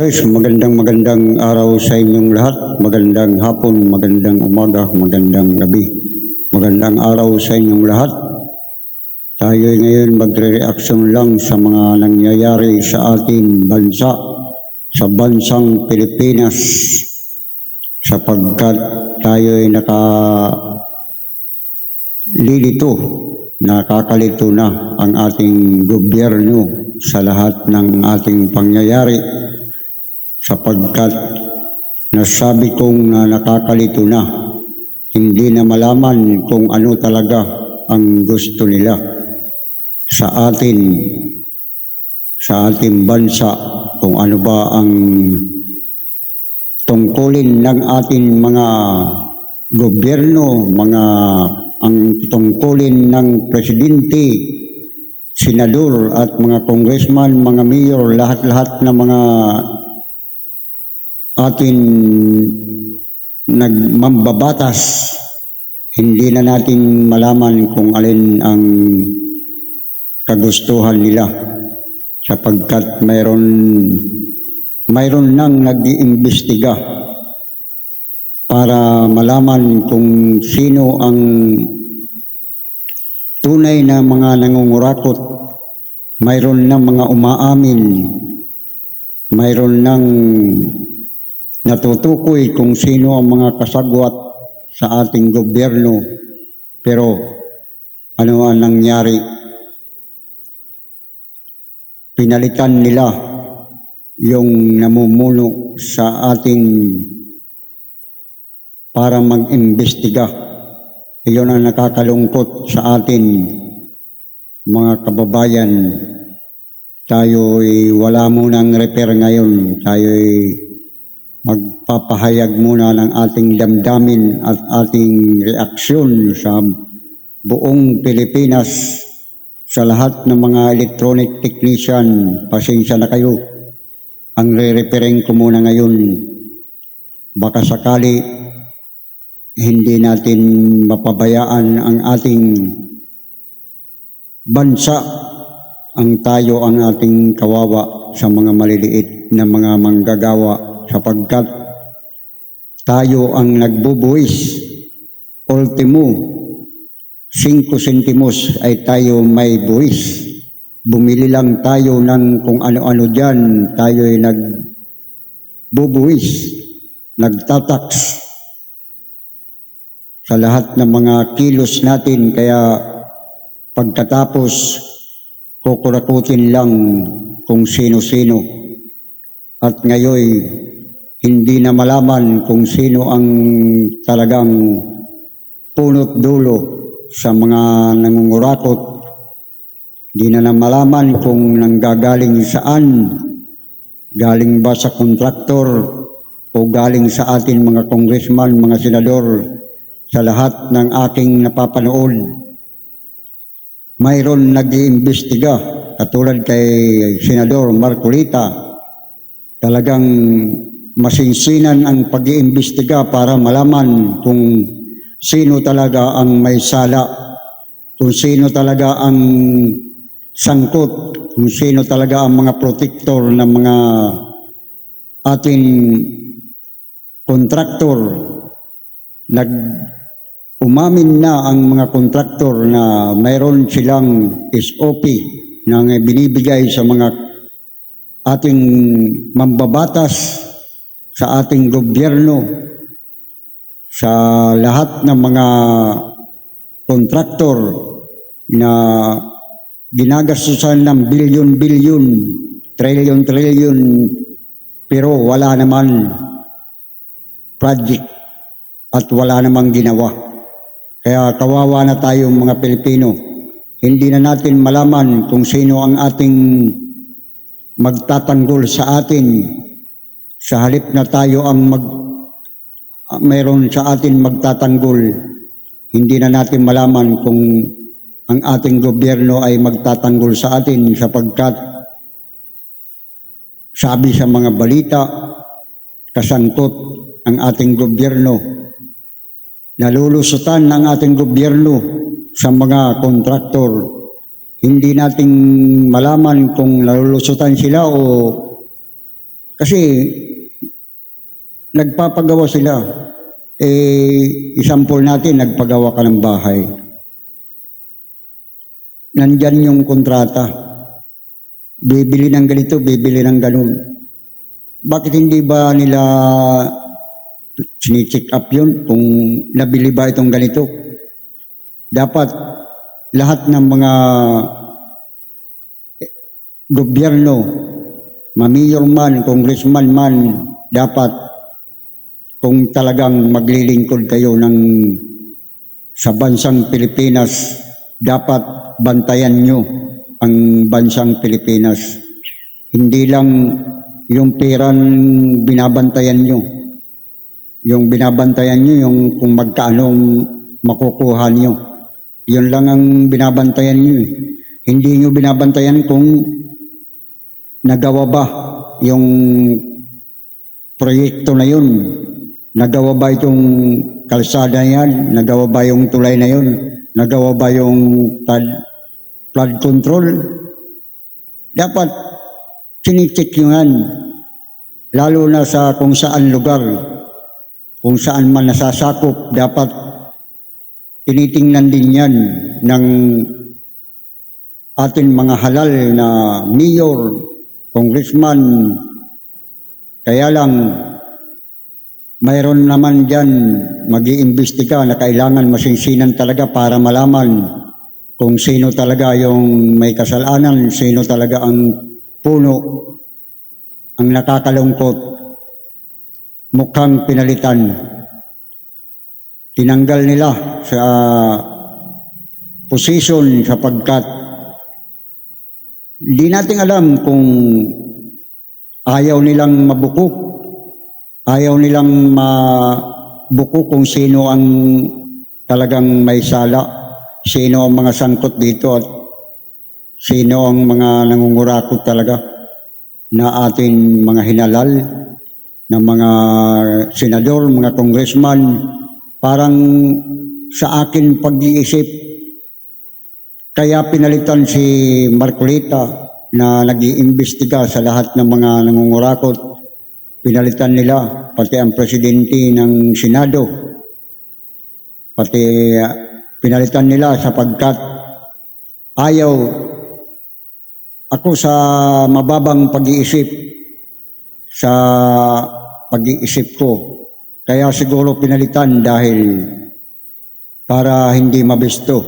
Guys, magandang magandang araw sa inyong lahat. Magandang hapon, magandang umaga, magandang gabi. Magandang araw sa inyong lahat. Tayo ngayon magre-reaction lang sa mga nangyayari sa ating bansa, sa bansang Pilipinas, sapagkat tayo ay naka lilito, nakakalito na ang ating gobyerno sa lahat ng ating pangyayari sapagkat nasabi kong na nakakalito na, hindi na malaman kung ano talaga ang gusto nila. Sa atin, sa ating bansa, kung ano ba ang tungkulin ng ating mga gobyerno, mga ang tungkulin ng presidente, senador at mga congressman, mga mayor, lahat-lahat ng mga atin nagmambabatas, hindi na natin malaman kung alin ang kagustuhan nila sapagkat mayroon mayroon nang nag-iimbestiga para malaman kung sino ang tunay na mga nangungurakot mayroon ng mga umaamin mayroon ng natutukoy kung sino ang mga kasagwat sa ating gobyerno. Pero ano ang nangyari? Pinalitan nila yung namumuno sa ating para mag-imbestiga. Iyon ang nakakalungkot sa atin, mga kababayan. Tayo ay wala munang repair ngayon. Tayo ay magpapahayag muna ng ating damdamin at ating reaksyon sa buong Pilipinas sa lahat ng mga electronic technician. Pasensya na kayo. Ang re-repairing ko muna ngayon, baka sakali hindi natin mapabayaan ang ating bansa ang tayo ang ating kawawa sa mga maliliit na mga manggagawa sapagkat tayo ang nagbubuwis. Ultimo, 5 sentimos ay tayo may buwis. Bumili lang tayo ng kung ano-ano dyan, tayo ay nagbubuwis, nagtataks sa lahat ng mga kilos natin. Kaya pagkatapos, kukurakutin lang kung sino-sino. At ngayon, hindi na malaman kung sino ang talagang punot dulo sa mga nangungurakot. Hindi na na malaman kung nanggagaling saan, galing ba sa kontraktor o galing sa atin mga congressman, mga senador, sa lahat ng aking napapanood. Mayroon nag-iimbestiga katulad kay Senador Marcolita. Talagang masinsinan ang pag-iimbestiga para malaman kung sino talaga ang may sala, kung sino talaga ang sangkot, kung sino talaga ang mga protector ng mga ating kontraktor. Nag umamin na ang mga kontraktor na mayroon silang SOP na binibigay sa mga ating mambabatas sa ating gobyerno sa lahat ng mga kontraktor na ginagastusan ng bilyon-bilyon, trillion-trillion, pero wala naman project at wala namang ginawa. Kaya kawawa na tayong mga Pilipino. Hindi na natin malaman kung sino ang ating magtatanggol sa atin sa halip na tayo ang mag mayroon sa atin magtatanggol. Hindi na natin malaman kung ang ating gobyerno ay magtatanggol sa atin sapagkat sabi sa mga balita, kasangkot ang ating gobyerno nalulusutan ng ating gobyerno sa mga kontraktor. Hindi nating malaman kung nalulusutan sila o Kasi nagpapagawa sila. Eh, isampol natin, nagpagawa ka ng bahay. Nandyan yung kontrata. Bibili ng ganito, bibili ng ganun. Bakit hindi ba nila sinicheck up yun kung nabili ba itong ganito? Dapat lahat ng mga gobyerno, mamiyor man, congressman man, dapat kung talagang maglilingkod kayo ng sa bansang Pilipinas, dapat bantayan nyo ang bansang Pilipinas. Hindi lang yung perang binabantayan nyo. Yung binabantayan nyo, yung kung magkano makukuha nyo. Yun lang ang binabantayan nyo. eh. Hindi nyo binabantayan kung nagawa ba yung proyekto na yun. Nagawa ba itong kalsada yan? Nagawa ba yung tulay na yun? Nagawa ba yung flood, flood control? Dapat sinicheck nyo yan. Lalo na sa kung saan lugar, kung saan man nasasakop, dapat tinitingnan din yan ng atin mga halal na mayor, congressman. Kaya lang, mayroon naman dyan mag-iimbestiga na kailangan masinsinan talaga para malaman kung sino talaga yung may kasalanan, sino talaga ang puno, ang nakakalungkot, mukhang pinalitan. Tinanggal nila sa position sapagkat hindi natin alam kung ayaw nilang mabuko, ayaw nilang mabuko kung sino ang talagang may sala, sino ang mga sangkot dito at sino ang mga nangungurakot talaga na ating mga hinalal ng mga senador, mga congressman, parang sa akin pag-iisip, kaya pinalitan si Marcolita na nag-iimbestiga sa lahat ng mga nangungurakot. Pinalitan nila, pati ang presidente ng Senado. Pati uh, pinalitan nila sapagkat ayaw ako sa mababang pag-iisip sa pag-iisip ko. Kaya siguro pinalitan dahil para hindi mabisto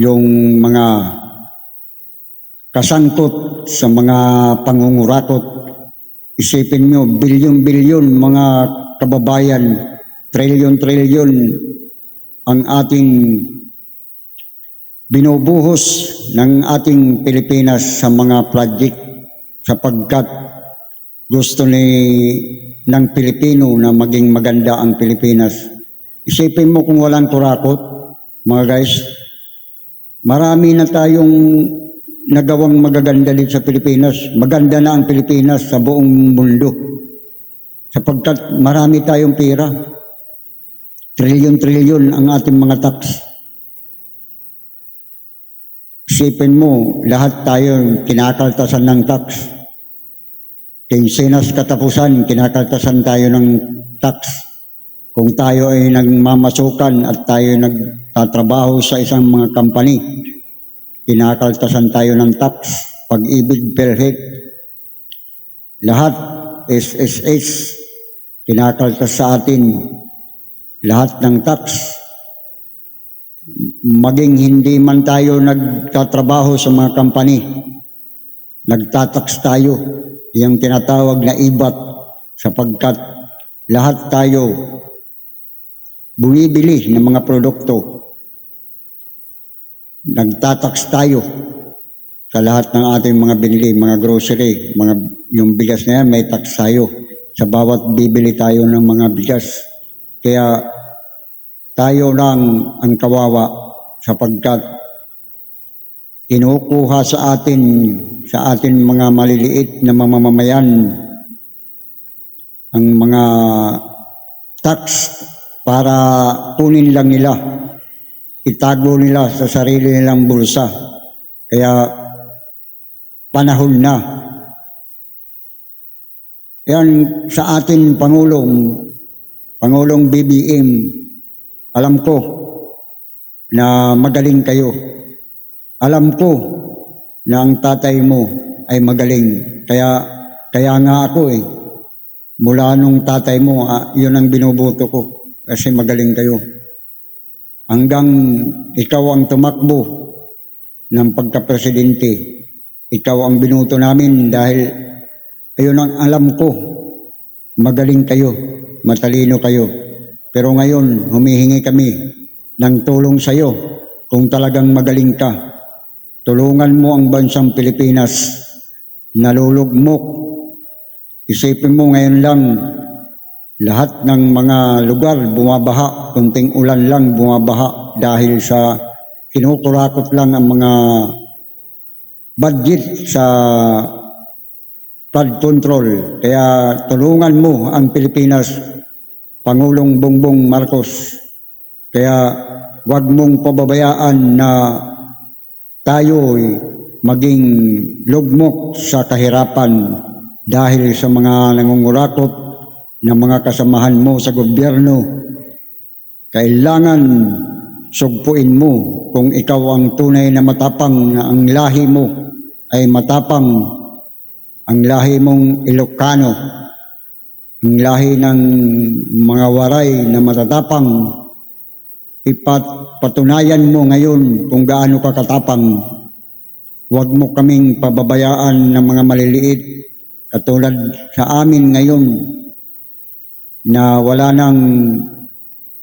yung mga kasangkot sa mga pangungurakot. Isipin nyo, bilyon-bilyon mga kababayan, trilyon-trilyon ang ating binubuhos ng ating Pilipinas sa mga project sapagkat gusto ni ng Pilipino na maging maganda ang Pilipinas. Isipin mo kung walang kurakot, mga guys, marami na tayong nagawang magaganda dito sa Pilipinas. Maganda na ang Pilipinas sa buong mundo. Sapagkat marami tayong pera. Trilyon-trilyon ang ating mga tax. Isipin mo, lahat tayo kinakaltasan ng tax. Kinsinas katapusan, kinakaltasan tayo ng tax. Kung tayo ay nagmamasukan at tayo nagtatrabaho sa isang mga company, kinakaltasan tayo ng tax, pag-ibig per head. Lahat, SSS, kinakaltas sa atin, lahat ng tax. Maging hindi man tayo nagtatrabaho sa mga company, nagtatax tayo, yung tinatawag na ibat, sapagkat lahat tayo bumibili ng mga produkto. Nagtatax tayo sa lahat ng ating mga binili, mga grocery, mga yung bigas na yan, may tax tayo. Sa bawat bibili tayo ng mga bigas. Kaya tayo lang ang kawawa sapagkat kinukuha sa atin, sa atin mga maliliit na mamamayan ang mga tax para kunin lang nila, itago nila sa sarili nilang bulsa. Kaya panahon na Yan sa atin Pangulong, Pangulong BBM, alam ko na magaling kayo. Alam ko na ang tatay mo ay magaling. Kaya, kaya nga ako eh. Mula nung tatay mo, ah, yun ang binubuto ko. Kasi magaling kayo. Hanggang ikaw ang tumakbo ng pagka-presidente. Ikaw ang binuto namin dahil ayun ang alam ko. Magaling kayo. Matalino kayo. Pero ngayon, humihingi kami ng tulong sa iyo kung talagang magaling ka. Tulungan mo ang bansang Pilipinas. Nalulugmok. Isipin mo ngayon lang, lahat ng mga lugar bumabaha, kunting ulan lang bumabaha dahil sa kinukurakot lang ang mga budget sa flood control. Kaya tulungan mo ang Pilipinas, Pangulong Bongbong Marcos. Kaya wag mong pababayaan na tayo maging lugmok sa kahirapan dahil sa mga nangungurakot ng mga kasamahan mo sa gobyerno. Kailangan sugpuin mo kung ikaw ang tunay na matapang na ang lahi mo ay matapang ang lahi mong Ilocano, ang lahi ng mga waray na matatapang, ipat patunayan mo ngayon kung gaano ka katapang. Huwag mo kaming pababayaan ng mga maliliit katulad sa amin ngayon na wala nang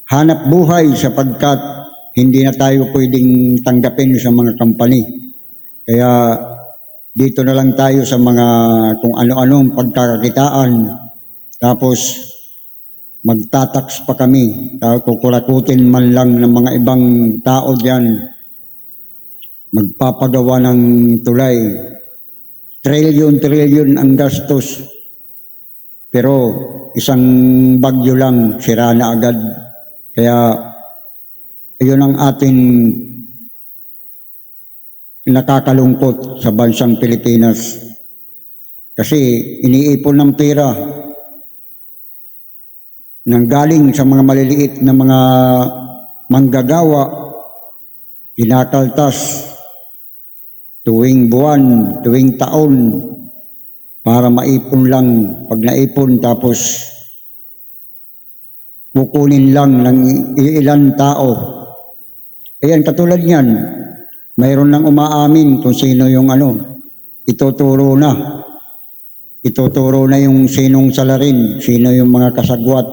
hanap buhay sapagkat hindi na tayo pwedeng tanggapin sa mga company. Kaya dito na lang tayo sa mga kung ano-anong pagkakakitaan. Tapos magtataks pa kami. Kukurakutin man lang ng mga ibang tao diyan. Magpapagawa ng tulay. Trillion-trillion ang gastos. Pero isang bagyo lang, sira na agad. Kaya yun ang ating nakakalungkot sa bansang Pilipinas. Kasi iniipon ng pera nang galing sa mga maliliit na mga manggagawa, kinakaltas tuwing buwan, tuwing taon, para maipon lang. Pag naipon tapos kukunin lang ng ilan tao. Ayan, katulad niyan, mayroon nang umaamin kung sino yung ano, ituturo na. Ituturo na yung sinong salarin, sino yung mga kasagwat.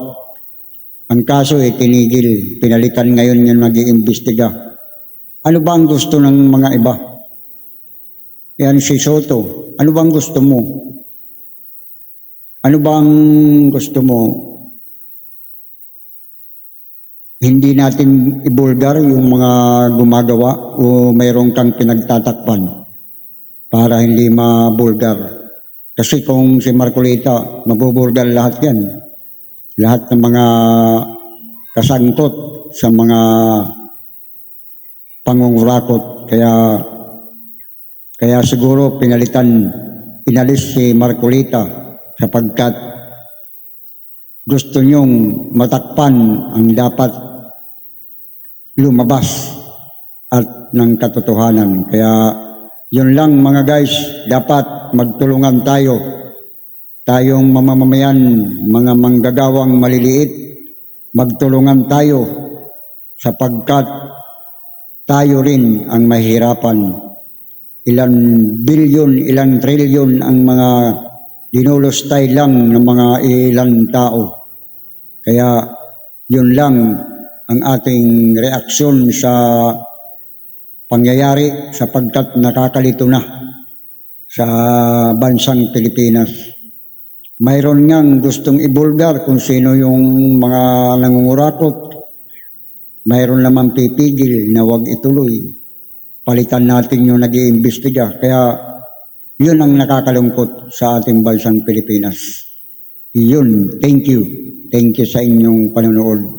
Ang kaso ay tinigil, pinalitan ngayon yung nag-iimbestiga. Ano ba ang gusto ng mga iba? Yan si Soto, ano bang gusto mo? Ano bang gusto mo? Hindi natin ibulgar yung mga gumagawa o mayroong kang pinagtatakpan para hindi mabulgar. Kasi kung si Marcolita, mabubulgar lahat yan. Lahat ng mga kasangkot sa mga pangungurakot. Kaya kaya siguro pinalitan, inalis si Marcolita sapagkat gusto niyong matakpan ang dapat lumabas at ng katotohanan. Kaya yun lang mga guys, dapat magtulungan tayo. Tayong mamamayan, mga manggagawang maliliit, magtulungan tayo sapagkat tayo rin ang mahirapan. Ilan bilyon, ilan trilyon ang mga dinulostay lang ng mga ilang tao. Kaya yun lang ang ating reaksyon sa pangyayari sapagkat nakakalito na sa bansang Pilipinas. Mayroon ngang gustong ibulgar kung sino yung mga nangungurakot. Mayroon naman pipigil na wag ituloy. Palitan natin yung nag iimbestiga Kaya yun ang nakakalungkot sa ating bansang Pilipinas. Yun, thank you. Thank you sa inyong panonood.